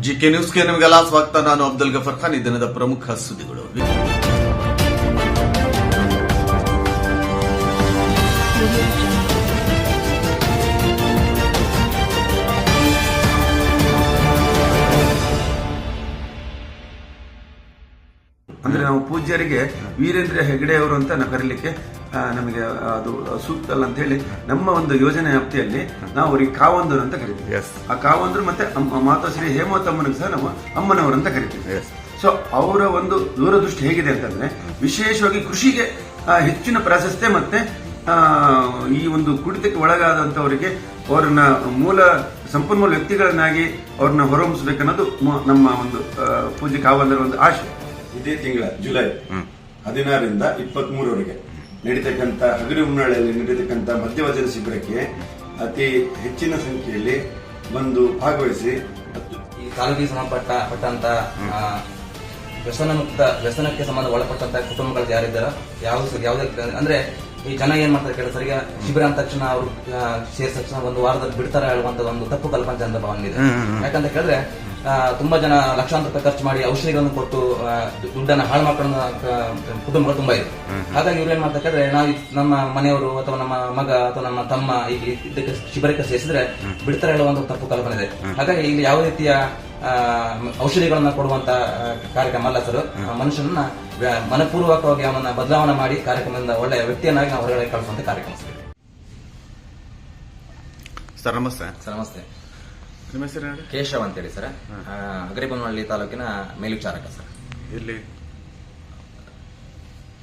GK ನ್ಯೂಸ್ಗೆ ನಿಮಗೆಲ್ಲ ಸ್ವಾಗತ. ನಾನು ಅಬ್ದುಲ್ ಗಫರ್ ಖಾನ್. ಈ ದಿನದ ಪ್ರಮುಖ ಸುದ್ದಿಗಳು. ಅಂದ್ರೆ ನಾವು ಪೂಜ್ಯರಿಗೆ ವೀರೇಂದ್ರ ಹೆಗಡೆ ಅವರು ಅಂತ ಕರೀಲಿಕ್ಕೆ ನಮಗೆ ಅದು ಸೂಕ್ತ ಅಲ್ಲ ಅಂತ ಹೇಳಿ ನಮ್ಮ ಒಂದು ಯೋಜನೆ ವ್ಯಾಪ್ತಿಯಲ್ಲಿ ನಾವು ಅವರಿಗೆ ಕಾವಂದರು ಅಂತ ಕರಿತೀವಿ. ಆ ಕಾವಂದರು ಮತ್ತೆ ಅಮ್ಮ- ಮಾತಾಶ್ರೀ ಅಮ್ಮನ ಸಹ ನಾವು ಅಮ್ಮನವರು ಅಂತ ಕರಿತೀವಿ. ಸೊ ಅವರ ಒಂದು ದೂರದೃಷ್ಟಿ ಹೇಗಿದೆ ಅಂತಂದ್ರೆ ವಿಶೇಷವಾಗಿ ಕೃಷಿಗೆ ಹೆಚ್ಚಿನ ಪ್ರಾಶಸ್ತ್ಯ ಮತ್ತೆ ಈ ಒಂದು ಕುಡಿತಕ್ಕೆ ಒಳಗಾದಂತವರಿಗೆ ಅವ್ರನ್ನ ಮೂಲ ಸಂಪನ್ಮೂಲ ವ್ಯಕ್ತಿಗಳನ್ನಾಗಿ ಅವ್ರನ್ನ ಹೊರಹೊಮ್ಮಿಸಬೇಕನ್ನೋದು ಮ- ನಮ್ಮ ಒಂದು ಪೂಜೆ ಪೂಜ್ಯ ಕಾವಂದರ ಒಂದು ಆಶೆ ಇದೇ ತಿಂಗಳ ಜುಲೈ ಹದಿನಾರರಿಂದ ಇಪ್ಪತ್ತ್ ಮೂರವರೆಗೆ ನಡೀತಕ್ಕಂಥ ಹಗರಿಬೊಮ್ಮನಹಳ್ಳಿಯಲ್ಲಿ ನಡೀತಕ್ಕಂಥ ಮಧ್ಯವಚನ ಶಿಬಿರಕ್ಕೆ ಅತಿ ಹೆಚ್ಚಿನ ಸಂಖ್ಯೆಯಲ್ಲಿ ಬಂದು ಭಾಗವಹಿಸಿ ಈ ತಾಲೂಕಿಗೆ ಸಂಬಂಧಪಟ್ಟ ಪಟ್ಟಂತ ಆ, ವ್ಯಸನ ಮುಕ್ತ ವ್ಯಸನಕ್ಕೆ ಸಂಬಂಧ ಒಳಪಟ್ಟಂತ ಕುಟುಂಬಗಳು ಯಾರಿದ್ದಾರ ಯಾವ ಯಾವುದೇ ಅಂದ್ರೆ ಈ ಜನ ಏನ್ ಮಾಡ್ತಾರೆ ಕೇಳಿದ್ರೆ ಸರಿಗ ಶಿಬಿರ ಅಂದ ತಕ್ಷಣ ಅವರು ಸೇರಿದ ತಕ್ಷಣ ಒಂದು ವಾರದಲ್ಲಿ ಬಿಡ್ತಾರೆ ಹೇಳುವಂತ ಒಂದು ತಪ್ಪು ಕಲ್ಪನೆ ಜನರ ಭಾವನೆ ಇದೆ. ಯಾಕಂತ ಕೇಳಿದ್ರೆ ತುಂಬಾ ಜನ ಲಕ್ಷಾಂತರ ರೂಪಾಯಿ ಖರ್ಚು ಮಾಡಿ ಔಷಧಿಗಳನ್ನು ಕೊಟ್ಟು ದುಡ್ಡನ್ನು ಹಾಳು ಮಾಡ್ಕೊಂಡು ಕುಟುಂಬಗಳು ತುಂಬಾ ಇದೆ. ಹಾಗಾಗಿ ಇವ್ರು ಏನ್ ಮಾಡ್ತಾರೆ ನಾವು ನಮ್ಮ ಮನೆಯವರು ಅಥವಾ ನಮ್ಮ ಮಗ ಅಥವಾ ನಮ್ಮ ತಮ್ಮ ಇಲ್ಲಿ ಇದಕ್ಕೆ ಶಿಬಿರಕ್ಕೆ ಸೇರಿಸಿದ್ರೆ ಬಿಡ್ತಾರೆ ಹೇಳುವಂತ ತಪ್ಪು ಕಲ್ಪನೆ ಇದೆ. ಹಾಗಾಗಿ ಇಲ್ಲಿ ಯಾವ ರೀತಿಯ ಔಷಧಿಗಳನ್ನ ಕೊಡುವಂತ ಕಾರ್ಯಕ್ರಮ ಅಲ್ಲ ಸರ್. ಮನುಷ್ಯನನ್ನ ಮನಪೂರ್ವಕವಾಗಿ ಅವನ್ನ ಬದಲಾವಣೆ ಮಾಡಿ ಕಾರ್ಯಕ್ರಮದಿಂದ ಒಳ್ಳೆಯ ವ್ಯಕ್ತಿಯನ್ನಾಗಿ ನಾವು ಹೊರಗಡೆ ಕಳಿಸುವಂತ ಕಾರ್ಯಕ್ರಮ ಸರ್ ನಮಸ್ತೆ. ಸರ್ ನಮಸ್ತೆ. ನಿಮ್ಮ ಹೆಸರು ಹೇಳಿ? ಕೇಶವ್ ಅಂತೇಳಿ ಸರ್. ಹಗರಿಬೊಮ್ಮನಹಳ್ಳಿ ತಾಲೂಕಿನ ಮೇಲ್ವಿಚಾರಕ ಸರ್. ಇಲ್ಲಿ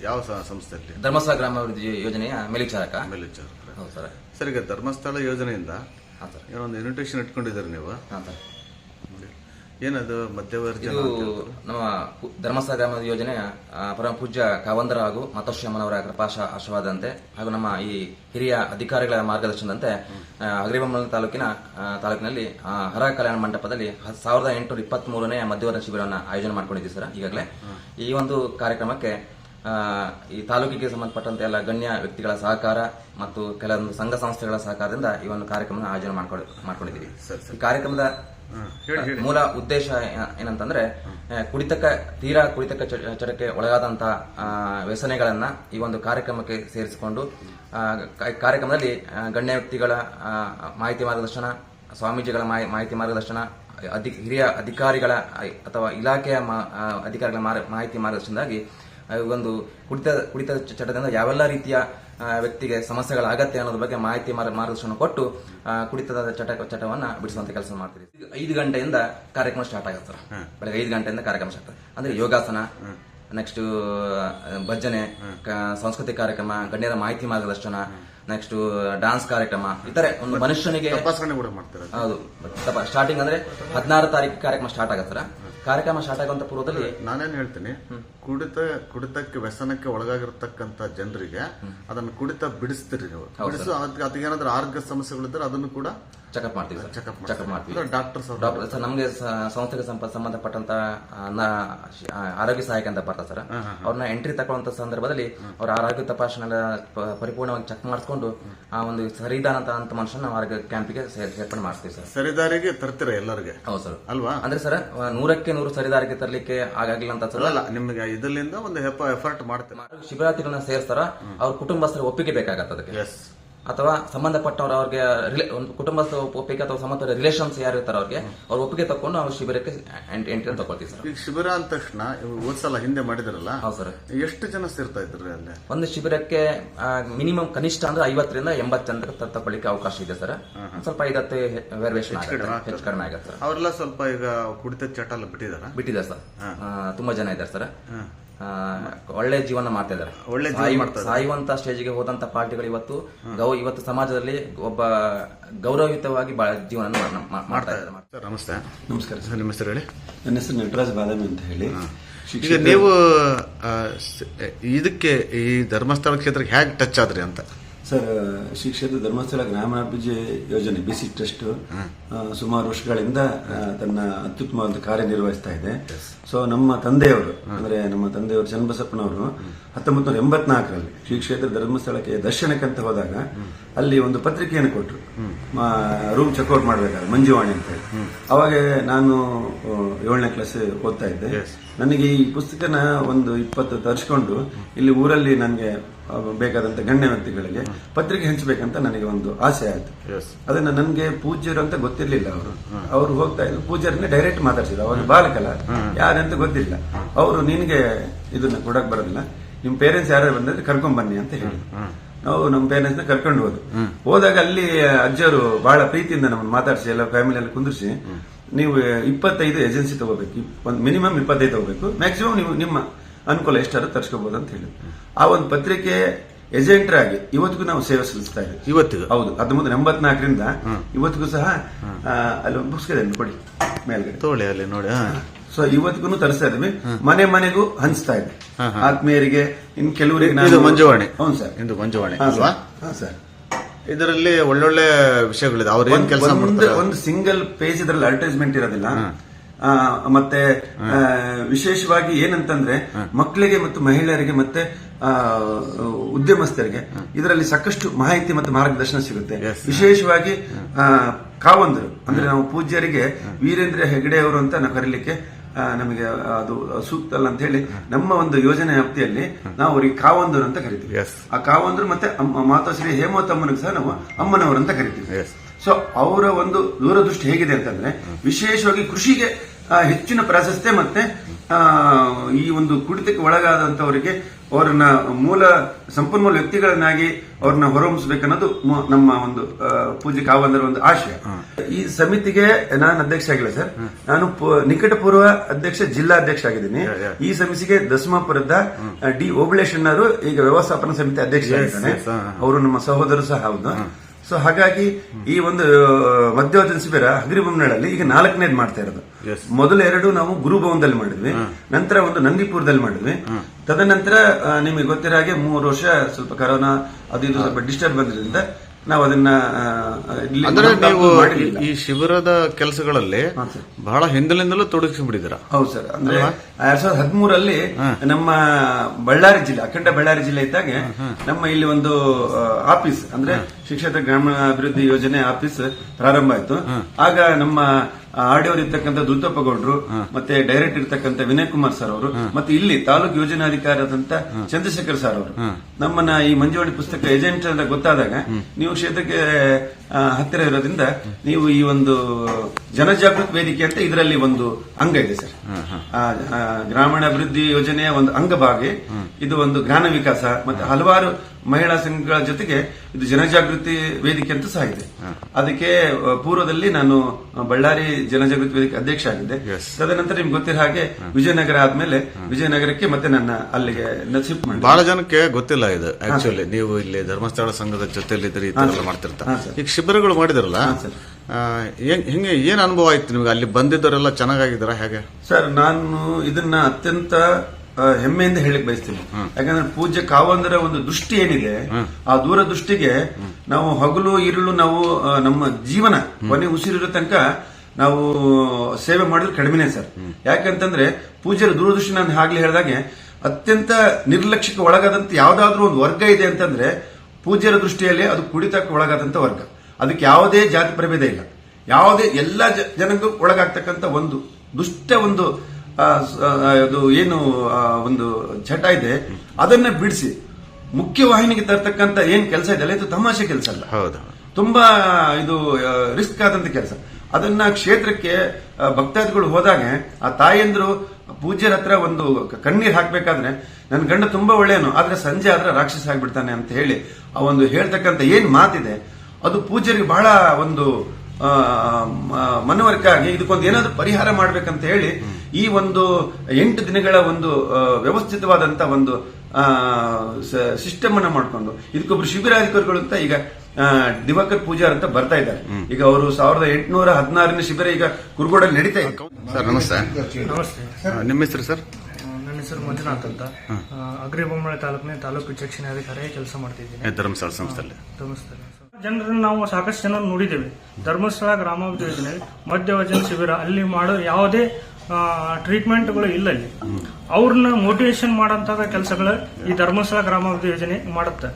ಯಾವ ಸ- ಸಂಸ್ಥೆಯಲ್ಲಿ? ಧರ್ಮಸ್ಥಳ ಗ್ರಾಮಾಭಿವೃದ್ಧಿ ಯೋಜನೆಯ ಮೇಲ್ವಿಚಾರಕ ಮೇಲ್ವಿಚಾರಕ ಹೌದು ಸರ್. ಸರ್ ಈಗ ಧರ್ಮಸ್ಥಳ ಯೋಜನೆಯಿಂದ ಹಾ ಸರ್. ಇನ್ವಿಟೇಷನ್ ಇಟ್ಕೊಂಡಿದ್ದಾರೆ ನೀವು. ಹಾ ಸರ್. ಏನದು ಮಧ್ಯವರ್ತಿ ಇದು ನಮ್ಮ ಪು- ಧರ್ಮಸ್ಥಳ ಗ್ರಾಮದ ಯೋಜನೆ ಆ, ಪರಮ ಪೂಜ್ಯ ಕಾವಂದರ ಹಾಗೂ ಮತಶ್ಯಾಮನವರ ಕೃಪಾಶ ಆಶೀರ್ವಾದಂತೆ ಹಾಗೂ ನಮ್ಮ ಈ ಹಿರಿಯ ಅಧಿಕಾರಿಗಳ ಮಾರ್ಗದರ್ಶನದಂತೆ ಅಗ್ರಿಬೊಮ್ಮನ ತಾಲೂಕಿನ ಆ, ತಾಲೂಕಿನಲ್ಲಿ ಆ, ಹರ ಕಲ್ಯಾಣ ಮಂಟಪದಲ್ಲಿ ಹ- ಸಾವಿರದ ಎಂಟುನೂರ ಇಪ್ಪತ್ತ್ ಮೂರನೇ ಮಧ್ಯವರ್ತಿ ಶಿಬಿರವನ್ನು ಆಯೋಜನೆ ಮಾಡ್ಕೊಂಡಿದ್ದೀವಿ ಸರ್ ಈಗಾಗಲೇ. ಈ ಒಂದು ಕಾರ್ಯಕ್ರಮಕ್ಕೆ ಆ, ಈ ತಾಲೂಕಿಗೆ ಸಂಬಂಧಪಟ್ಟಂತೆ ಎಲ್ಲ ಗಣ್ಯ ವ್ಯಕ್ತಿಗಳ ಸಹಕಾರ ಮತ್ತು ಕೆಲವೊಂದು ಸಂಘ ಸಂಸ್ಥೆಗಳ ಸಹಕಾರದಿಂದ ಈ ಒಂದು ಕಾರ್ಯಕ್ರಮ ಆಯೋಜನೆ ಮಾಡ್ಕೊಂಡು ಮಾಡ್ಕೊಂಡಿದ್ದೀವಿ. ಈ ಕಾರ್ಯಕ್ರಮದ ಮೂಲ ಉದ್ದೇಶ ಏನಂತಂದ್ರೆ ಕುಡಿತಕ್ಕ ತೀರಾ ಕುಡಿತಕ್ಕ ಚಟಕ್ಕೆ ಒಳಗಾದಂತ ವ್ಯಸನೆಗಳನ್ನ ಈ ಒಂದು ಕಾರ್ಯಕ್ರಮಕ್ಕೆ ಸೇರಿಸಿಕೊಂಡು ಕಾರ್ಯಕ್ರಮದಲ್ಲಿ ಗಣ್ಯ ವ್ಯಕ್ತಿಗಳ ಮಾಹಿತಿ ಮಾರ್ಗದರ್ಶನ ಸ್ವಾಮೀಜಿಗಳ ಮಾಹಿ- ಮಾಹಿತಿ ಮಾರ್ಗದರ್ಶನ ಅಧಿ ಹಿರಿಯ ಅಧಿಕಾರಿಗಳ ಅಥವಾ ಇಲಾಖೆಯ ಅಧಿಕಾರಿಗಳ ಮಾಹಿತಿ ಮಾರ್ಗದರ್ಶನದಾಗಿ ಒಂದು ಕುಡಿತ ಕುಡಿತ ಚಟದಿಂದ ಯಾವೆಲ್ಲ ರೀತಿಯ ವ್ಯಕ್ತಿಗೆ ಸಮಸ್ಯೆಗಳಾಗತ್ತೆ ಅನ್ನೋದ್ರ ಬಗ್ಗೆ ಮಾಹಿತಿ ಮಾರ್ಗ- ಮಾರ್ಗದರ್ಶನ ಕೊಟ್ಟು ಕುಡಿತದ ಚಟ ಚಟವನ್ನ ಬಿಡಿಸುವಂತ ಕೆಲಸ ಮಾಡ್ತೀವಿ ಐದು ಗಂಟೆಯಿಂದ ಕಾರ್ಯಕ್ರಮ ಸ್ಟಾರ್ಟ್ ಆಗುತ್ತೆ ಸರ್. ಬೆಳಗ್ಗೆ ಐದು ಗಂಟೆಯಿಂದ ಕಾರ್ಯಕ್ರಮ ಸ್ಟಾರ್ಟ್ ಅಂದ್ರೆ ಯೋಗಾಸನ ನೆಕ್ಸ್ಟ್ ಭಜನೆ ಸಾಂಸ್ಕೃತಿಕ ಕಾರ್ಯಕ್ರಮ ಗಣ್ಯರ ಮಾಹಿತಿ ಮಾರ್ಗದರ್ಶನ ನೆಕ್ಸ್ಟ್ ಡಾನ್ಸ್ ಕಾರ್ಯಕ್ರಮ ಇತರೆ ಒಂದು ಮನುಷ್ಯನಿಗೆ ಹೌದು. ಸ್ಟಾರ್ಟಿಂಗ್ ಅಂದ್ರೆ ಹದಿನಾರು ತಾರೀಕು ಕಾರ್ಯಕ್ರಮ ಸ್ಟಾರ್ಟ್ ಆಗತ್ತರ ಕಾರ್ಯಕ್ರಮ ಸ್ಟಾರ್ಟ್ ಆಗುವಂತ ಪೂರ್ವದಲ್ಲಿ ನಾನೇನ್ ಹೇಳ್ತೀನಿ? ಕುಡಿತ ಕುಡಿತಕ್ಕೆ ವ್ಯಸನಕ್ಕೆ ಒಳಗಾಗಿರ್ತಕ್ಕಂತ ಜನರಿಗೆ ಅದನ್ನು ಕುಡಿತ ಬಿಡಿಸ್ತೀರಿ ನೀವು. ಬಿಡಿಸು ಅದಕ್ಕೆ ಏನಾದ್ರೂ ಆರೋಗ್ಯ ಸಮಸ್ಯೆಗಳಿದ್ರೆ ಅದನ್ನು ಕೂಡ ಚೆಕಪ್ ಮಾಡ್ತೀವಿ ಚೆಕಪ್ ಚೆಕಪ್ ಮಾಡ್ತೀವಿ. ಡಾಕ್ಟರ್ಸ್ ಅವರು ಡಾಕ್ಟರ್ ಸರ್ ನಮಗೆ ಸಂಸ್ಥೆಗೆ ಸಂಬಂಧಪಟ್ಟಂತ ಆರೋಗ್ಯ ಸಹಾಯಕ ಅಂತ ಬರ್ತಾರೆ ಸರ್. ಅವ್ರನ್ನ ಎಂಟ್ರಿ ತಗೊಳ್ಳುವಂತ ಸಂದರ್ಭದಲ್ಲಿ ಅವ್ರ ಆರೋಗ್ಯ ತಪಾಸಣೆ ಪರಿಪೂರ್ಣವಾಗಿ ಚೆಕ್ ಮಾಡಿಸ್ಕೊಂಡು ಆ ಒಂದು ಸರಿದಾನ ಅಂತ ಮನುಷ್ಯನ ನಾವು ಆರೋಗ್ಯ ಕ್ಯಾಂಪಿಗೆ ಸೇರ್- ಸೇರ್ಪಡೆ ಮಾಡ್ತೀವಿ ಸರ್. ಸರಿದಾರಿಗೆ ತರ್ತೀರ ಎಲ್ಲರಿಗೆ? ಹೌದು ಸರ್. ಅಲ್ವಾ? ಅಂದ್ರೆ ಸರ್ ನೂರಕ್ಕೆ ನೂರು ಸರಿದಾರಿಗೆ ತರಲಿಕ್ಕೆ ಆಗಾಗಿಲ್ಲ ಅಂತ ಸರ್. ಅಲ್ಲ ನಿಮಗೆ ಇದರಿಂದ ಒಂದು ಎಫರ್ಟ್ ಮಾಡ್ತಾರೆ. ಶಿಬಿರಾರ್ಥಿಗಳನ್ನ ಸೇರಿಸ್ತಾರ ಅವ್ರ ಕುಟುಂಬಸ್ಥರ ಒಪ್ಪಿಗೆ ಬೇಕಾಗತ್ತೆ ಅದಕ್ಕೆ. ಎಸ್ ಅಥವಾ ಸಂಬಂಧಪಟ್ಟವ್ರ ಅವ್ರಿಗೆ ಒಂದು ಕುಟುಂಬಸ್ಥ ಒಪ್ಪಿಗೆ ಅಥವಾ ಸಂಬಂಧ ರಿಲೇಷನ್ಸ್ ಯಾರು ಇರ್ತಾರ ಅವ್ರಿಗೆ ಅವ್ರ ಒಪ್ಪಿಗೆ ತಕೊಂಡು ಅವ್ರ ಶಿಬಿರಕ್ಕೆ ಎಂಟ್ರಿ ತಗೊಳ್ತೀವಿ ಸರ್. ಈಗ ಶಿಬಿರ ಅಂದ ತಕ್ಷಣ ಓದ್ಸಲ ಹಿಂದೆ ಮಾಡಿದ್ರಲ್ಲ ಹೌದು ಸರ್. ಎಷ್ಟು ಜನ ಸೇರ್ತಾ ಇದ್ರಿ ಅಲ್ಲಿ? ಒಂದು ಶಿಬಿರಕ್ಕೆ ಮಿನಿಮಮ್ ಕನಿಷ್ಠ ಅಂದ್ರೆ ಐವತ್ತರಿಂದ ಎಂಬತ್ತು ಜನ ತಗೊಳ್ಳಿಕ್ಕೆ ಅವಕಾಶ ಇದೆ ಸರ್. ಸ್ವಲ್ಪ ಐದತ್ತು ವೇರಿಯೇಷನ್ ಹೆಚ್ಚು ಕಡಿಮೆ ಆಗುತ್ತೆ ಸರ್. ಅವರೆಲ್ಲ ಸ್ವಲ್ಪ ಈಗ ಕುಡಿತ ಚಟ ಎಲ್ಲ ಬಿಟ್ಟಿದಾರ? ಬಿಟ್ಟಿದೆ ಸರ್. ಆ, ತುಂಬಾ ಜನ ಇದ್ದಾರೆ ಸರ್. ಒಳ್ಳೆ ಜೀವನ ಮಾಡ್ತಾ ಇದ್ದಾರೆ. ಒಳ್ಳೆ. ಸಾಯುವಂತ ಸ್ಟೇಜ್ಗೆ ಹೋದಂತ ಪಾರ್ಟಿಗಳು ಇವತ್ತು ಗೌ ಇವತ್ತು ಸಮಾಜದಲ್ಲಿ ಒಬ್ಬ ಗೌರವಯುತವಾಗಿ ಬಾಳ ಜೀವನ ಮಾಡ್- ಮಾಡ್ತಾ ಇದ್ದಾರೆ. ಸರ್ ನಮಸ್ತೆ. ನಮಸ್ಕಾರ ಸರ್. ನಿಮ್ಮ ಹೆಸರು ಹೇಳಿ? ನನ್ನ ಹೆಸರು ನಟರಾಜ್ ಬಾದಾಮಿ ಅಂತ ಹೇಳಿ. ಈಗ ನೀವು ಆ, ಇದಕ್ಕೆ ಈ ಧರ್ಮಸ್ಥಳ ಕ್ಷೇತ್ರಕ್ಕೆ ಹೇಗೆ ಟಚ್ ಆದ್ರಿ ಅಂತ? ಸರ್ ಶ್ರೀ ಕ್ಷೇತ್ರ ಧರ್ಮಸ್ಥಳ ಗ್ರಾಮಾಭಿವೃದ್ಧಿ ಯೋಜನೆ ಬಿಸಿ ಟ್ರಸ್ಟ್ ಸುಮಾರು ವರ್ಷಗಳಿಂದ ತನ್ನ ಅತ್ಯುತ್ತಮವಾದ ಕಾರ್ಯನಿರ್ವಹಿಸ್ತಾ ಇದೆ. ಸೊ ನಮ್ಮ ತಂದೆಯವರು ಅಂದ್ರೆ ನಮ್ಮ ತಂದೆಯವರು ಚನ್ನಬಸಪ್ಪನವರು ಹತ್ತೊಂಬತ್ತು ನೂರ ಎಂಬತ್ನಾಲ್ಕರಲ್ಲಿ ಶ್ರೀ ಕ್ಷೇತ್ರ ಧರ್ಮಸ್ಥಳಕ್ಕೆ ದರ್ಶನಕ್ಕಂತ ಹೋದಾಗ ಅಲ್ಲಿ ಒಂದು ಪತ್ರಿಕೆಯನ್ನು ಕೊಟ್ಟರು ರೂಮ್ ಚೆಕ್ಔಟ್ ಮಾಡಬೇಕಾದ್ರೆ ಮಂಜುವಾಣಿ ಅಂತ ಹೇಳಿ. ಅವಾಗ ನಾನು ಏಳನೇ ಕ್ಲಾಸ್ ಓದ್ತಾ ಇದ್ದೆ. ನನಗೆ ಈ ಪುಸ್ತಕನ ಒಂದು ಇಪ್ಪತ್ತು ತರಿಸ್ಕೊಂಡು ಇಲ್ಲಿ ಊರಲ್ಲಿ ನನಗೆ ಬೇಕಾದಂತ ಗಣ್ಯ ವ್ಯಕ್ತಿಗಳಿಗೆ ಪತ್ರಿಕೆ ಹಂಚಬೇಕಂತ ನನಗೆ ಒಂದು ಆಸೆ ಆಯ್ತು. ಅದನ್ನ ನನಗೆ ಪೂಜ್ಯರು ಅಂತ ಗೊತ್ತಿರ್ಲಿಲ್ಲ ಅವರು. ಅವ್ರು ಹೋಗ್ತಾ ಇದ್ರು. ಪೂಜ್ಯರನ್ನ ಡೈರೆಕ್ಟ್ ಮಾತಾಡ್ಸಿದ್ರು. ಅವಾಗ ಬಾಲಕಲ್ಲ. ಯಾರಂತ ಗೊತ್ತಿಲ್ಲ. ಅವರು ನಿನಗೆ ಇದನ್ನ ಕೊಡಕ್ ಬರೋದಿಲ್ಲ. ನಿಮ್ ಪೇರೆಂಟ್ಸ್ ಯಾರು ಬಂದ್ರೆ ಕರ್ಕೊಂಡ್ ಬನ್ನಿ ಅಂತ ಹೇಳಿ. ನಾವು ನಮ್ಮ ಪೇರೆಂಟ್ಸ್ನ ಕರ್ಕೊಂಡು ಹೋದ್ವಿ ಹೋದಾಗ ಅಲ್ಲಿ ಅಜ್ಜರು ಬಹಳ ಪ್ರೀತಿಯಿಂದ ನಮ್ಮನ್ನು ಮಾತಾಡಿಸಿ ಎಲ್ಲ ಫ್ಯಾಮಿಲಿ ಎಲ್ಲ ಕುಂದಿರಿಸಿ ನೀವು ಇಪ್ಪತ್ತೈದು ಏಜೆನ್ಸಿ ತಗೋಬೇಕು. ಒಂದು ಮಿನಿಮಮ್ ಇಪ್ಪತ್ತೈದು ತಗೋಬೇಕು. ಮ್ಯಾಕ್ಸಿಮಮ್ ನೀವು ನಿಮ್ಮ ಅನುಕೂಲ ಎಷ್ಟಾದ್ರೂ ತರ್ಸ್ಕೋಬಹುದು ಅಂತ ಹೇಳಿ ಆ ಒಂದು ಪತ್ರಿಕೆ ಏಜೆಂಟರ್ ಆಗಿ ಇವತ್ತಿಗೂ ನಾವು ಸೇವೆ ಸಲ್ಲಿಸ್ತಾ ಇದ್ದೀವಿ. ಇವತ್ತಿಗೂ? ಹೌದು. ಹತ್ತೊಂಬತ್ತು ಎಂಬತ್ನಾಲ್ಕರಿಂದ ಇವತ್ತಿಗೂ ಸಹ ಅಲ್ಲಿ ಒಂದು ಪುಸ್ತಕ ಕೊಡಿ ಮೇಲ್ಗಡೆ. ತೋಳಿ ಅಲ್ಲಿ ನೋಡಿ. ಸೊ ಇವತ್ತಿಗೂ ತರಿಸ್ತಾ ಇದ್ವಿ ಮನೆ ಮನೆಗೂ ಹಂಚ್ತಾ ಇದೆ ಆತ್ಮೀಯರಿಗೆ ಇನ್ ಕೆಲವರಿಗೆ ಇದು ಮಂಜುವಾಣಿ. ಹೌದು ಸರ್. ಇದು ಮಂಜುವಾಣಿ ಅಲ್ವಾ ಸರ್. ಹಾ, ಸರ್. ಇದರಲ್ಲಿ ಒಳ್ಳೊಳ್ಳೆ ವಿಷಯಗಳಿದೆ. ಅವ್ರು ಏನ್ ಕೆಲಸ ಮಾಡ್ತಾರೆ? ಒಂದು ಸಿಂಗಲ್ ಪೇಜ್ ಇದ್ರಲ್ಲಿ ಅಡ್ವರ್ಟೈಸ್ಮೆಂಟ್ ಇರೋದಿಲ್ಲ. ಮತ್ತೆ ವಿಶೇಷವಾಗಿ ಏನಂತಂದ್ರೆ ಮಕ್ಕಳಿಗೆ ಮತ್ತು ಮಹಿಳೆಯರಿಗೆ ಮತ್ತೆ ಉದ್ಯಮಸ್ಥರಿಗೆ ಇದರಲ್ಲಿ ಸಾಕಷ್ಟು ಮಾಹಿತಿ ಮತ್ತು ಮಾರ್ಗದರ್ಶನ ಸಿಗುತ್ತೆ. ವಿಶೇಷವಾಗಿ ಕಾವಂದರು. ಅಂದ್ರೆ ನಾವು ಪೂಜ್ಯರಿಗೆ ವೀರೇಂದ್ರ ಹೆಗಡೆ ಅವರು ಅಂತ ನಾವು ಕರೀಲಿಕ್ಕೆ ನಮಗೆ ಅದು ಸೂಕ್ತ ಅಲ್ಲ ಅಂತ ಹೇಳಿ ನಮ್ಮ ಒಂದು ಯೋಜನೆ ವ್ಯಾಪ್ತಿಯಲ್ಲಿ ನಾವು ಅವರಿಗೆ ಕಾವಂದರು ಅಂತ ಕರಿತೀವಿ. ಆ ಕಾವಂದರು ಮತ್ತೆ ಅಮ್ಮ- ಮಾತಾಶ್ರೀ ಹೇಮೋತಮ್ಮನಿಗೆ ಸಹ ನಾವು ಅಮ್ಮನವರು ಅಂತ ಕರಿತೀವಿ. ಸೊ ಅವರ ಒಂದು ದೂರದೃಷ್ಟಿ ಹೇಗಿದೆ ಅಂತಂದ್ರೆ ವಿಶೇಷವಾಗಿ ಕೃಷಿಗೆ ಹೆಚ್ಚಿನ ಪ್ರಾಶಸ್ತ್ಯ ಮತ್ತೆ ಈ ಒಂದು ಕುಡಿತಕ್ಕೆ ಒಳಗಾದಂತವರಿಗೆ ಅವರನ್ನ ಮೂಲ ಸಂಪನ್ಮೂಲ ವ್ಯಕ್ತಿಗಳನ್ನಾಗಿ ಅವ್ರನ್ನ ಹೊರಹೊಮ್ಮಿಸಬೇಕನ್ನೋದು ನಮ್ಮ ಒಂದು ಪೂಜೆ ಕಾವಂದರ ಒಂದು ಆಶಯ. ಈ ಸಮಿತಿಗೆ ನಾನು ಅಧ್ಯಕ್ಷ ಆಗಿಲ್ಲ ಸರ್. ನಾನು ನಿಕಟಪೂರ್ವ ಅಧ್ಯಕ್ಷ ಜಿಲ್ಲಾ ಅಧ್ಯಕ್ಷ ಆಗಿದ್ದೀನಿ. ಈ ಸಮಿತಿಗೆ ದಸಮಾಪುರದ ಡಿ ಓಬಳೇಶಣ್ಣರು ಈಗ ವ್ಯವಸ್ಥಾಪನಾ ಸಮಿತಿ ಅಧ್ಯಕ್ಷ ಆಗಿದ್ದಾನೆ. ಅವರು ನಮ್ಮ ಸಹೋದರು ಸಹ ಹೌದು. ಸೊ ಹಾಗಾಗಿ ಈ ಒಂದು ಮಧ್ಯವರ್ತಿ ಶಿಬಿರ ಹಗರಿಬೊಮ್ಮನಹಳ್ಳಿ ಈಗ ನಾಲ್ಕನೇದು ಮಾಡ್ತಾ ಇರೋದು. ಮೊದಲ ಎರಡು ನಾವು ಗುರುಭವನದಲ್ಲಿ ಮಾಡಿದ್ವಿ. ನಂತರ ಒಂದು ನಂದಿಪುರದಲ್ಲಿ ಮಾಡಿದ್ವಿ. ತದನಂತರ ನಿಮಗೆ ಗೊತ್ತಿರೋ ಹಾಗೆ ಮೂರು ವರ್ಷ ಸ್ವಲ್ಪ ಕರೋನಾ ಅದು ಇದು ಸ್ವಲ್ಪ ಡಿಸ್ಟರ್ಬ್ ಬಂದ್ರಿಂದ ನಾವು ಅದನ್ನ ಅಂದ್ರೆ ನೀವು ಈ ಶಿಬಿರದ ಕೆಲಸಗಳಲ್ಲಿ ಬಹಳ ಹಿಂದಲಿಂದಲೂ ತೊಡಗಿಸಿಬಿಟ್ಟಿದ್ದೀರಾ? ಹೌದು ಸರ್. ಅಂದ್ರೆ ಎರಡ್ ಸಾವಿರದ ಹದಿಮೂರಲ್ಲಿ ನಮ್ಮ ಬಳ್ಳಾರಿ ಜಿಲ್ಲೆ ಅಖಂಡ ಬಳ್ಳಾರಿ ಜಿಲ್ಲೆ ಇದ್ದಾಗ ನಮ್ಮ ಇಲ್ಲಿ ಒಂದು ಆಫೀಸ್ ಅಂದ್ರೆ ಶಿಕ್ಷಕ ಗ್ರಾಮೀಣಾಭಿವೃದ್ಧಿ ಯೋಜನೆ ಆಫೀಸ್ ಪ್ರಾರಂಭ ಆಯ್ತು. ಆಗ ನಮ್ಮ ಆರ್ ಡಿ ಅವರು ಇರ್ತಕ್ಕಂಥ ದುದ್ದಪ್ಪ ಗೌಡ್ರು ಮತ್ತೆ ಡೈರೆಕ್ಟ್ ಇರ್ತಕ್ಕಂಥ ವಿನಯ್ ಕುಮಾರ್ ಸರ್ ಅವರು ಮತ್ತೆ ಇಲ್ಲಿ ತಾಲೂಕು ಯೋಜನಾಧಿಕಾರಿಯಾದಂತ ಚಂದ್ರಶೇಖರ್ ಸರ್ ಅವರು. ನಮ್ಮನ್ನ ಈ ಮಂಜುವಾಡಿ ಪುಸ್ತಕ ಏಜೆಂಟ್ ಅಂತ ಗೊತ್ತಾದಾಗ ನೀವು ಕ್ಷೇತ್ರಕ್ಕೆ ಹತ್ತಿರ ಇರೋದ್ರಿಂದ ನೀವು ಈ ಒಂದು ಜನಜಾಗೃತಿ ವೇದಿಕೆ ಅಂತ ಇದರಲ್ಲಿ ಒಂದು ಅಂಗ ಇದೆ ಸರ್. ಆ, ಆ, ಗ್ರಾಮೀಣಾಭಿವೃದ್ಧಿ ಯೋಜನೆಯ ಒಂದು ಅಂಗಭಾಗಿ. ಇದು ಒಂದು ಜ್ಞಾನ ವಿಕಾಸ ಮತ್ತೆ ಹಲವಾರು ಮಹಿಳಾ ಸಂಘಗಳ ಜೊತೆಗೆ ಇದು ಜನಜಾಗೃತಿ ವೇದಿಕೆ ಅಂತ ಸಹ ಇದೆ. ಅದಕ್ಕೆ ಪೂರ್ವದಲ್ಲಿ ನಾನು ಬಳ್ಳಾರಿ ಜನಜಾಗೃತಿ ವೇದಿಕೆ ಅಧ್ಯಕ್ಷ ಆಗಿದ್ದೆ. ತದನಂತರ ನಿಮ್ಗೆ ಗೊತ್ತಿರೋ ಹಾಗೆ ವಿಜಯನಗರ ಆದ್ಮೇಲೆ ವಿಜಯನಗರಕ್ಕೆ ಮತ್ತೆ ನನ್ನ ಅಲ್ಲಿಗೆ ಶಿಫ್ಟ್ ಮಾಡಿ ಬಹಳ ಜನಕ್ಕೆ ಗೊತ್ತಿಲ್ಲ ಇದು ಆಕ್ಚುಲಿ ನೀವು ಇಲ್ಲಿ ಧರ್ಮಸ್ಥಳ ಸಂಘದ ಜೊತೆಲಿದ್ದೀರಿ ಈ ತರ ಎಲ್ಲ ಮಾಡ್ತಿರ್ತಾ. ಹಾ, ಸರ್. ಈಗ ಶಿಬಿರಗಳು ಮಾಡಿದಿರಲ್ಲ ಹಿಂಗೆ ಏನ್ ಅನುಭವ ಆಯ್ತು ನಿಮ್ಗೆ? ಅಲ್ಲಿ ಬಂದಿದ್ದವರೆಲ್ಲ ಚೆನ್ನಾಗಿದ್ದಾರಾ ಹೇಗೆ? ಸರ್ ನಾನು ಇದನ್ನ ಅತ್ಯಂತ ಹೆಮ್ಮೆಯಿಂದ ಹೇಳಿಕ್ ಬಯಸ್ತೀನಿ. ಯಾಕಂದ್ರೆ ಪೂಜ್ಯ ಕಾವಂದರ ಒಂದು ದೃಷ್ಟಿ ಏನಿದೆ ಆ ದೂರದೃಷ್ಟಿಗೆ ನಾವು ಹಗಲು ಇರುಳು ನಾವು ನಮ್ಮ ಜೀವನ ಕೊನೆ ಉಸಿರಿರೋ ತನಕ ನಾವು ಸೇವೆ ಮಾಡಿದ್ರೆ ಕಡಿಮೆನೆ ಸರ್. ಯಾಕಂತಂದ್ರೆ ಪೂಜ್ಯರ ದೂರದೃಷ್ಟಿ ನಾನು ಹಾಗೆ ಹೇಳಿದಾಗೆ ಅತ್ಯಂತ ನಿರ್ಲಕ್ಷ್ಯಕ್ಕೆ ಒಳಗಾದಂತ ಯಾವ್ದಾದ್ರೂ ಒಂದು ವರ್ಗ ಇದೆ ಅಂತಂದ್ರೆ ಪೂಜ್ಯರ ದೃಷ್ಟಿಯಲ್ಲಿ ಅದು ಕುಡಿತಕ್ಕೆ ಒಳಗಾದಂತ ವರ್ಗ. ಅದಕ್ಕೆ ಯಾವುದೇ ಜಾತಿ ಪ್ರಭೇದ ಇಲ್ಲ. ಯಾವುದೇ ಎಲ್ಲಾ ಜನಕ್ಕೂ ಒಳಗಾಗ್ತಕ್ಕಂಥ ಒಂದು ದುಷ್ಟ ಒಂದು ಅದು ಏನು ಒಂದು ಚಟ ಇದೆ ಅದನ್ನ ಬಿಡಿಸಿ. ಮುಖ್ಯವಾಹಿನಿಗೆ ತರ್ತಕ್ಕಂಥ ಏನ್ ಕೆಲಸ ಇದೆಯಲ್ಲ ಇದು ತಮಾಷೆ ಕೆಲಸ ಅಲ್ಲ. ಹೌದು. ತುಂಬಾ ಇದು ರಿಸ್ಕ್ ಆದಂತ ಕೆಲಸ. ಅದನ್ನ ಕ್ಷೇತ್ರಕ್ಕೆ ಭಕ್ತಾದಿಗಳು ಹೋದಾಗ ಆ ತಾಯಂದ್ರು ಪೂಜ್ಯರ ಹತ್ರ ಒಂದು ಕಣ್ಣೀರ್ ಹಾಕ್ಬೇಕಾದ್ರೆ ನನ್ನ ಗಂಡ ತುಂಬಾ ಒಳ್ಳೆಯನು ಆದ್ರೆ ಸಂಜೆ ಆದ್ರೆ ರಾಕ್ಷಸ ಆಗ್ಬಿಡ್ತಾನೆ ಅಂತ ಹೇಳಿ ಆ ಒಂದು ಹೇಳ್ತಕ್ಕಂಥ ಏನ್ ಮಾತಿದೆ ಅದು ಪೂಜ್ಯರಿಗೆ ಬಹಳ ಒಂದು ಮನವರಿಕೆ ಆಗಿ ಇದಕ್ಕೊಂದು ಏನಾದ್ರೂ ಪರಿಹಾರ ಮಾಡ್ಬೇಕಂತ ಹೇಳಿ ಈ ಒಂದು ಎಂಟು ದಿನಗಳ ಒಂದು ವ್ಯವಸ್ಥಿತವಾದಂತಹ ವ್ಯವಸ್ಥಿತವಾದಂತ ಒಂದು ಸಿಸ್ಟಮ್ ಅನ್ನ ಮಾಡ್ಕೊಂಡು ಇದಕ್ಕೊಬ್ರು ಶಿಬಿರಾಧಿಕಾರಿಗಳು ಅಂತ ಈಗ ದಿವಾಕರ್ ಪೂಜಾರ್ ಅಂತ ಬರ್ತಾ ಇದ್ದಾರೆ. ಈಗ ಅವರು ಸಾವಿರದ ಎಂಟುನೂರ ಹದಿನಾರನೇ ಶಿಬಿರ ಈಗ ಕುರುಗೋಡಲ್ಲಿ ನಡೀತಾ ಇದೆ. ಸರ್ ನಮಸ್ತೆ. ನಮಸ್ತೆ. ನಿಮ್ಮ ಹೆಸರು ಸರ್? ನನ್ನ ಹೆಸರು ಮಂಜುನಾಥ್ ಅಂತ. ಅಗ್ರಿಬೊಮ್ಮಳೆ ತಾಲೂಕಿನ ತಾಲೂಕು ಶಿಕ್ಷಣಾಧಿಕಾರಿಯಾಗಿ ಕೆಲಸ ಮಾಡ್ತಿದ್ದೀನಿ ಧರ್ಮಸ್ಥಳ ಸಂಸ್ಥೆ ಧರ್ಮಸ್ಥಳ. ಜನರನ್ನು ನಾವು ಸಾಕಷ್ಟು ಜನ ನೋಡಿದ್ದೇವೆ. ಧರ್ಮಸ್ಥಳ ಗ್ರಾಮಾಭಿವೃದ್ಧಿ ಯೋಜನೆ ಮಧ್ಯವಜನ ಶಿಬಿರ ಅಲ್ಲಿ ಮಾಡೋ ಯಾವುದೇ ಟ್ರೀಟ್ಮೆಂಟ್ಗಳು ಇಲ್ಲ ಇಲ್ಲಿ. ಅವ್ರನ್ನ ಮೋಟಿವೇಶನ್ ಮಾಡೋಂಥ ಕೆಲಸಗಳು ಈ ಧರ್ಮಸ್ಥಳ ಗ್ರಾಮಾಭಿವೃದ್ಧಿ ಯೋಜನೆ ಮಾಡುತ್ತೆ.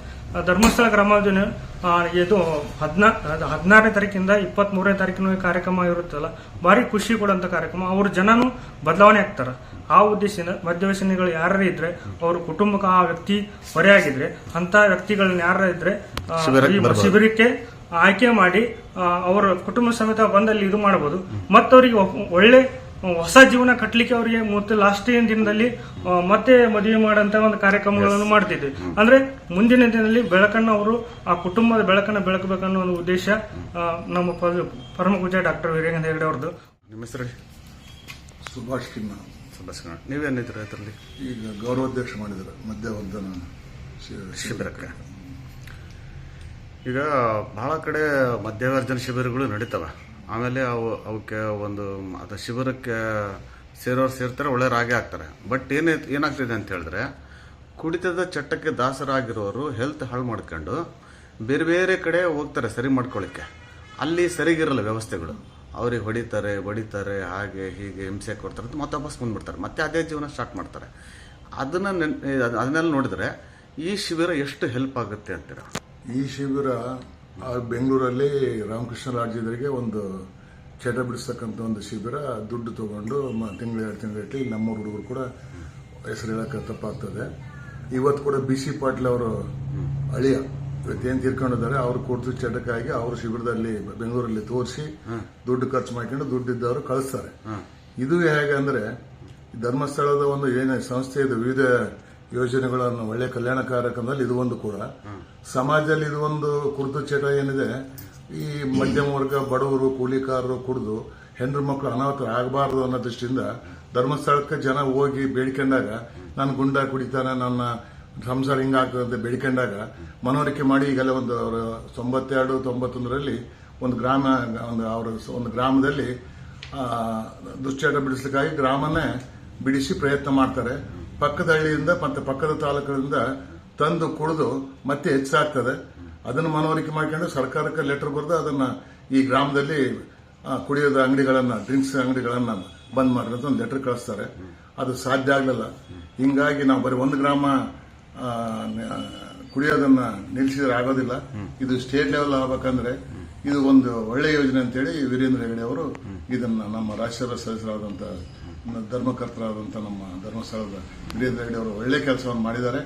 ಧರ್ಮಸ್ಥಳ ಗ್ರಾಮಾಭಿವೃದ್ಧಿ ಇದು ಹದಿನಾ ಹದಿನಾರನೇ ತಾರೀಕಿಂದ ಇಪ್ಪತ್ತ್ ಮೂರನೇ ತಾರೀಕಿನ ಕಾರ್ಯಕ್ರಮ ಇರುತ್ತಲ್ಲ ಭಾರಿ ಖುಷಿ ಕೊಡುವಂತ ಕಾರ್ಯಕ್ರಮ. ಅವ್ರ ಜನನು ಬದಲಾವಣೆ ಆಗ್ತಾರ. ಆ ಉದ್ದೇಶದಿಂದ ಮದ್ಯವ್ಯಸನಿಗಳು ಯಾರು ಇದ್ರೆ ಅವ್ರ ಕುಟುಂಬಕ್ಕೆ ಆ ವ್ಯಕ್ತಿ ಹೊರೆಯಾಗಿದ್ರೆ ಅಂತ ವ್ಯಕ್ತಿಗಳನ್ನ ಯಾರು ಇದ್ರೆ ಶಿಬಿರಕ್ಕೆ ಆಯ್ಕೆ ಮಾಡಿ ಅವರ ಕುಟುಂಬ ಸಮೇತ ಬಂದಲ್ಲಿ ಇದು ಮಾಡಬಹುದು. ಮತ್ತವರಿಗೆ ಒಳ್ಳೆ ಹೊಸ ಜೀವನ ಕಟ್ಟಲಿಕ್ಕೆ ಅವರಿಗೆ ಮತ್ತೆ ಲಾಸ್ಟ್ ದಿನದಲ್ಲಿ ಮತ್ತೆ ಮದುವೆ ಮಾಡಂತ ಒಂದು ಕಾರ್ಯಕ್ರಮಗಳನ್ನು ಮಾಡ್ತಿದ್ವಿ. ಅಂದ್ರೆ ಮುಂದಿನ ದಿನದಲ್ಲಿ ಬೆಳಕನ್ನು ಅವರು ಆ ಕುಟುಂಬದ ಬೆಳಕನ್ನು ಬೆಳಕಬೇಕನ್ನೋ ಒಂದು ಉದ್ದೇಶ ನಮ್ಮ ಪರಮ ಪೂಜೆ ಡಾಕ್ಟರ್ ವೀರೇಂದ್ರ ಹೆಗಡೆ ಅವ್ರದ್ದು. ನಿಮ್ಮ ಹೆಸರು ಸುಭಾಷ್ ಕಿನ್ನ ಸುಭಾಷ್ ನೀವೇನಿದ್ರಿ ಅದರಲ್ಲಿ? ಈಗ ಗೌರವಾಧ್ಯಕ್ಷ ಮಾಡಿದ್ರು ಮಧ್ಯವರ್ಧನ ಶಿಬಿರಕ್ಕೆ. ಈಗ ಬಹಳ ಕಡೆ ಮಧ್ಯವರ್ಜನ ಶಿಬಿರಗಳು ನಡೀತವೆ. ಆಮೇಲೆ ಅವು, ಅವಕ್ಕೆ ಒಂದು, ಅದು ಶಿಬಿರಕ್ಕೆ ಸೇರೋರು ಸೇರ್ತಾರೆ ರಾಗೆ ಆಗ್ತಾರೆ ಬಟ್ ಏನೇ ಏನಾಗ್ತಿದೆ ಅಂತ ಹೇಳಿದ್ರೆ, ಕುಡಿತದ ಚಟ್ಟಕ್ಕೆ ದಾಸರಾಗಿರೋರು ಹೆಲ್ತ್ ಹಾಳು ಮಾಡ್ಕೊಂಡು ಬೇರೆ ಬೇರೆ ಕಡೆ ಹೋಗ್ತಾರೆ ಸರಿ ಮಾಡ್ಕೊಳ್ಳಿಕ್ಕೆ ಅಲ್ಲಿ ಸರಿಗಿರಲ್ಲ ವ್ಯವಸ್ಥೆಗಳು. ಅವ್ರಿಗೆ ಹೊಡಿತಾರೆ ಹೊಡಿತಾರೆ, ಹಾಗೆ ಹೀಗೆ ಹಿಂಸೆ ಕೊಡ್ತಾರೆ ಅಂತ ಮತ್ತೆ ವಾಪಸ್ ಬಂದ್ಬಿಡ್ತಾರೆ. ಮತ್ತೆ ಅದೇ ಜೀವನ ಸ್ಟಾರ್ಟ್ ಮಾಡ್ತಾರೆ. ಅದನ್ನ ನೆನ್- ಅದನ್ನೆಲ್ಲ ನೋಡಿದ್ರೆ ಈ ಶಿಬಿರ ಎಷ್ಟು ಹೆಲ್ಪ್ ಆಗುತ್ತೆ ಅಂತೀರಾ? ಈ ಶಿಬಿರ ಬೆಂಗಳೂರಲ್ಲಿ ರಾಮಕೃಷ್ಣ ರಾಜ್ಯದವರಿಗೆ ಒಂದು ಚಟ ಬಿಡಿಸ್ತಕ್ಕಂಥ ಒಂದು ಶಿಬಿರ ದುಡ್ಡು ತಗೊಂಡು ತಿಂಗಳು ಎರಡು ತಿಂಗಳು ನಮ್ಮೂರು ಹುಡುಗರು ಕೂಡ ಹೆಸರು ಹೇಳಕ್ಕೆ ತಪ್ಪಾಗ್ತದೆ. ಇವತ್ತು ಕೂಡ ಬಿ ಸಿ ಪಾಟೀಲ್ ಅವರು ಅಳಿಯ ಇವತ್ತೇನು ತೀರ್ಕೊಂಡಿದ್ದಾರೆ ಅವ್ರು ಕೊಡ್ತು ಚಟಕ್ಕಾಗಿ ಅವ್ರ ಶಿಬಿರದಲ್ಲಿ ಬೆಂಗಳೂರಲ್ಲಿ ತೋರಿಸಿ ದುಡ್ಡು ಖರ್ಚು ಮಾಡ್ಕೊಂಡು ದುಡ್ಡಿದ್ದವರು ಕಳಿಸ್ತಾರೆ. ಇದು ಹೇಗೆ ಅಂದರೆ ಧರ್ಮಸ್ಥಳದ ಒಂದು ಏನೇ ಸಂಸ್ಥೆ ಇದು ವಿವಿಧ ಯೋಜನೆಗಳನ್ನು, ಒಳ್ಳೆ ಕಲ್ಯಾಣ ಕಾರ್ಯಕ್ರಮದಲ್ಲಿ ಇದು ಒಂದು ಕೂಡ. ಸಮಾಜದಲ್ಲಿ ಇದು ಒಂದು ಕುರ್ತು ಚಟ ಏನಿದೆ, ಈ ಮಧ್ಯಮ ವರ್ಗ ಬಡವರು, ಕೂಲಿಕಾರರು ಕುಡಿದು ಹೆಣ್ಣು ಮಕ್ಕಳು ಅನಾಹುತರ ಆಗಬಾರದು ಅನ್ನೋ ದೃಷ್ಟಿಯಿಂದ ಧರ್ಮಸ್ಥಳಕ್ಕೆ ಜನ ಹೋಗಿ ಬೇಡ್ಕೊಂಡಾಗ, ನಾನು ಗುಂಡ ಕುಡಿತಾನೆ, ನನ್ನ ಸಂಸಾರ ಹಿಂಗಾಗ್ತದೆ ಬೇಡ್ಕೊಂಡಾಗ, ಮನವರಿಕೆ ಮಾಡಿ ಈಗೆಲ್ಲ ಒಂದು ಅವರ ತೊಂಬತ್ತೆರಡು, ತೊಂಬತ್ತೊಂದರಲ್ಲಿ ಒಂದು ಗ್ರಾಮ, ಒಂದು ಅವರ ಒಂದು ಗ್ರಾಮದಲ್ಲಿ ದುಶ್ಚಟ ಬಿಡಿಸ್ಲಿಕ್ಕಾಗಿ ಗ್ರಾಮನೇ ಬಿಡಿಸಿ ಪ್ರಯತ್ನ ಮಾಡ್ತಾರೆ. ಪಕ್ಕದ ಹಳ್ಳಿಯಿಂದ ಮತ್ತೆ ಪಕ್ಕದ ತಾಲೂಕಿನಿಂದ ತಂದು ಕುಡಿದು ಮತ್ತೆ ಹೆಚ್ಚಾಗ್ತದೆ. ಅದನ್ನು ಮನವರಿಕೆ ಮಾಡ್ಕೊಂಡು ಸರ್ಕಾರಕ್ಕೆ ಲೆಟರ್ ಬರೆದು ಅದನ್ನ ಈ ಗ್ರಾಮದಲ್ಲಿ ಕುಡಿಯೋದ ಅಂಗಡಿಗಳನ್ನ ಡ್ರಿಂಕ್ಸ್ ಅಂಗಡಿಗಳನ್ನ ಬಂದ್ ಅಂತ ಒಂದು ಲೆಟರ್ ಕಳಿಸ್ತಾರೆ. ಅದು ಸಾಧ್ಯ ಆಗಲಿಲ್ಲ. ಹಿಂಗಾಗಿ ನಾವು ಬರೀ ಒಂದು ಗ್ರಾಮ ಕುಡಿಯೋದನ್ನ ನಿಲ್ಲಿಸಿದ್ರೆ ಆಗೋದಿಲ್ಲ. ಇದು ಸ್ಟೇಟ್ ಲೆವೆಲ್ ಆಗ್ಬೇಕಂದ್ರೆ ಇದು ಒಂದು ಒಳ್ಳೆ ಯೋಜನೆ ಅಂತೇಳಿ ವೀರೇಂದ್ರ ಹೆಗಡೆ ಅವರು ಇದನ್ನ ನಮ್ಮ ರಾಷ್ಟ್ರದ ಸದಸ್ಯರಾದಂತ ಧರ್ಮಕರ್ತರಾದಂತ ನಮ್ಮ ಧರ್ಮಸ್ಥಳದ ವೀರೇಂದ್ರ ಹೆಗಡೆ ಅವರು ಒಳ್ಳೆ ಕೆಲಸವನ್ನು ಮಾಡಿದ್ದಾರೆ.